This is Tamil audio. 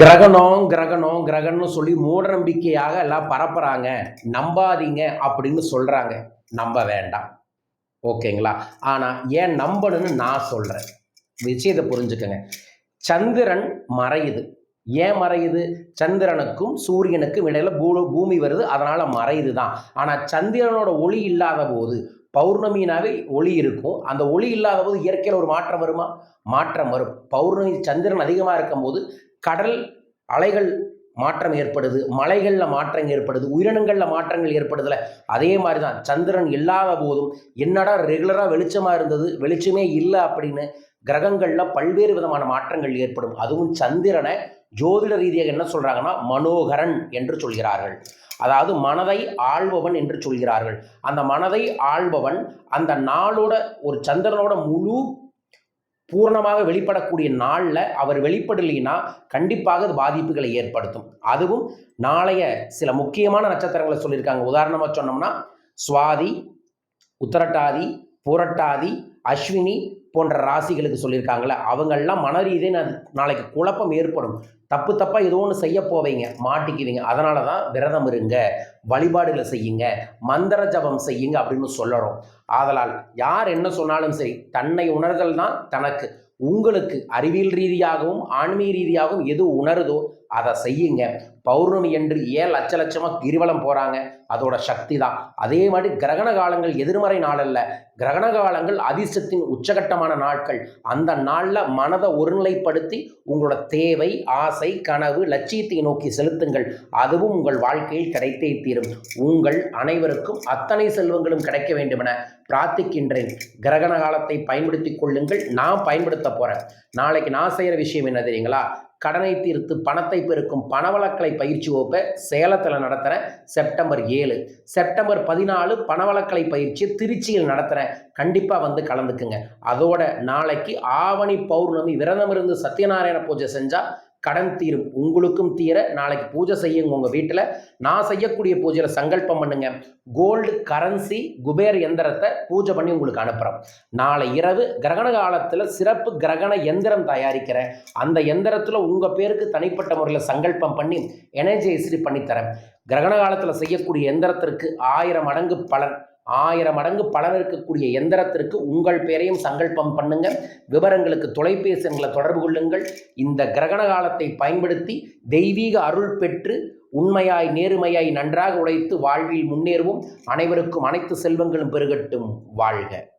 கிரகணம் கிரகணம் கிரகணம்னு சொல்லி மூட நம்பிக்கையாக எல்லாம் பரப்புறாங்க. நம்பாதீங்க அப்படின்னு சொல்றாங்க. நம்ப வேண்டாம். ஓகேங்களா? ஆனால் ஏன் நம்பணும்னு நான் சொல்கிறேன் விஷயத்தை புரிஞ்சுக்கங்க. சந்திரன் மறையுது. ஏன் மறையுது? சந்திரனுக்கும் சூரியனுக்கும் இடையில பூ பூமி வருது. அதனால மறையுது தான் ஆனால் சந்திரனோட ஒளி இல்லாத போது பௌர்ணமினாவே ஒளி இருக்கும். அந்த ஒளி இல்லாத போது இயற்கையில் ஒரு மாற்றம் வருமா? மாற்றம் வரும். பௌர்ணமி சந்திரன் அதிகமாக இருக்கும்போது கடல் அலைகள் மாற்றம் ஏற்படுது மலைகளில் மாற்றம் ஏற்படுது உயிரினங்களில் மாற்றங்கள் ஏற்படுதுல. அதே மாதிரி தான் சந்திரன் இல்லாத போதும் என்னடா ரெகுலராக வெளிச்சமாக இருந்தது வெளிச்சமே இல்லை அப்படின்னு கிரகங்களில் பல்வேறு விதமான மாற்றங்கள் ஏற்படும். அதுவும் சந்திரனை ஜோதிட ரீதியாக என்ன சொல்கிறாங்கன்னா மனோகரன் என்று சொல்கிறார்கள். அதாவது மனதை ஆள்பவன் என்று சொல்கிறார்கள். அந்த மனதை ஆள்பவன் அந்த நாளோட ஒரு சந்திரனோட முழு பூர்ணமாக வெளிப்படக்கூடிய நாளில் அவர் வெளிப்படலைன்னா கண்டிப்பாக அது பாதிப்புகளை ஏற்படுத்தும். அதுவும் நாளைய சில முக்கியமான நட்சத்திரங்களை சொல்லியிருக்காங்க. உதாரணமாக சொன்னோம்னா சுவாதி உத்தரட்டாதி புரட்டாதி அஸ்வினி போன்ற ராசிகளுக்கு சொல்லியிருக்காங்களே அவங்கெல்லாம் மன ரீதியாக நாளைக்கு குழப்பம் ஏற்படும். தப்பு தப்பாக ஏதோ ஒன்று செய்ய போவீங்க மாட்டிக்குவீங்க. அதனால தான் விரதம் இருங்க வழிபாடுகளை செய்யுங்க மந்திர ஜபம் செய்யுங்க அப்படின்னு சொல்லறோம் ஆதலால் யார் என்ன சொன்னாலும் சரி தன்னை உணர்தல் தான் தனக்கு. உங்களுக்கு அறிவியல் ரீதியாகவும் ஆன்மீக ரீதியாகவும் எது உணருதோ அதை செய்யுங்க. பௌர்ணமி என்று ஏன் லட்ச லட்சமாக கிரிவலம் போகிறாங்க அதோட சக்தி தான் அதே மாதிரி கிரகண காலங்கள் எதிர்மறை நாள் அல்ல கிரகண காலங்கள் அதிர்ஷ்டத்தின் உச்சகட்டமான நாட்கள். அந்த நாளில் மனதை ஒருநிலைப்படுத்தி உங்களோட தேவை ஆசை கனவு லட்சியத்தை நோக்கி செலுத்துங்கள். அதுவும் உங்கள் வாழ்க்கையில் கிடைத்தே தீரும். உங்கள் அனைவருக்கும் அத்தனை செல்வங்களும் கிடைக்க வேண்டுமென பிரார்த்திக்கின்றேன். கிரகண காலத்தை பயன்படுத்தி கொள்ளுங்கள். நான் பயன்படுத்த போகிறேன் நாளைக்கு நான் செய்கிற விஷயம் என்ன தெரியுங்களா? கடனை தீர்த்து பணத்தை பெருக்கும் பணவளக்கலை பயிற்சி வகுப்பை சேலத்தில் நடத்துகிறேன் செப்டம்பர் ஏழு. செப்டம்பர் பதினாலு பணவளக்கலை பயிற்சி திருச்சியில் நடத்துகிறேன் கண்டிப்பாக வந்து கலந்துக்குங்க. அதோட நாளைக்கு ஆவணி பௌர்ணமி விரதம் இருந்து சத்யநாராயண பூஜை செஞ்சால் கடன் தீரும். உங்களுக்கும் தீர நாளைக்கு பூஜை செய்யுங்க உங்கள் வீட்டில். நான் செய்யக்கூடிய பூஜையில் சங்கல்பம் பண்ணுங்க. கோல்டு கரன்சி குபேர் எந்திரத்தை பூஜை பண்ணி உங்களுக்கு அனுப்புகிறோம் நாளை இரவு கிரகண காலத்தில் சிறப்பு கிரகண எந்திரம் தயாரிக்கிறேன். அந்த எந்திரத்தில் உங்கள் பேருக்கு தனிப்பட்ட முறையில் சங்கல்பம் பண்ணி எனர்ஜைஸ்டி பண்ணித்தரேன். கிரகண காலத்தில் செய்யக்கூடிய எந்திரத்திற்கு ஆயிரம் மடங்கு பலன். ஆயிரம் மடங்கு பலன் இருக்கக்கூடிய எந்திரத்திற்கு உங்கள் பெயரையும் சங்கல்பம் பண்ணுங்க. விவரங்களுக்கு தொலைபேசி எங்களை தொடர்பு கொள்ளுங்கள். இந்த கிரகண காலத்தை பயன்படுத்தி தெய்வீக அருள் பெற்று உண்மையாய் நேர்மையாய் நன்றாக உழைத்து வாழ்வில் முன்னேறுவோம். அனைவருக்கும் அனைத்து செல்வங்களும் பெருகட்டும். வாழ்க.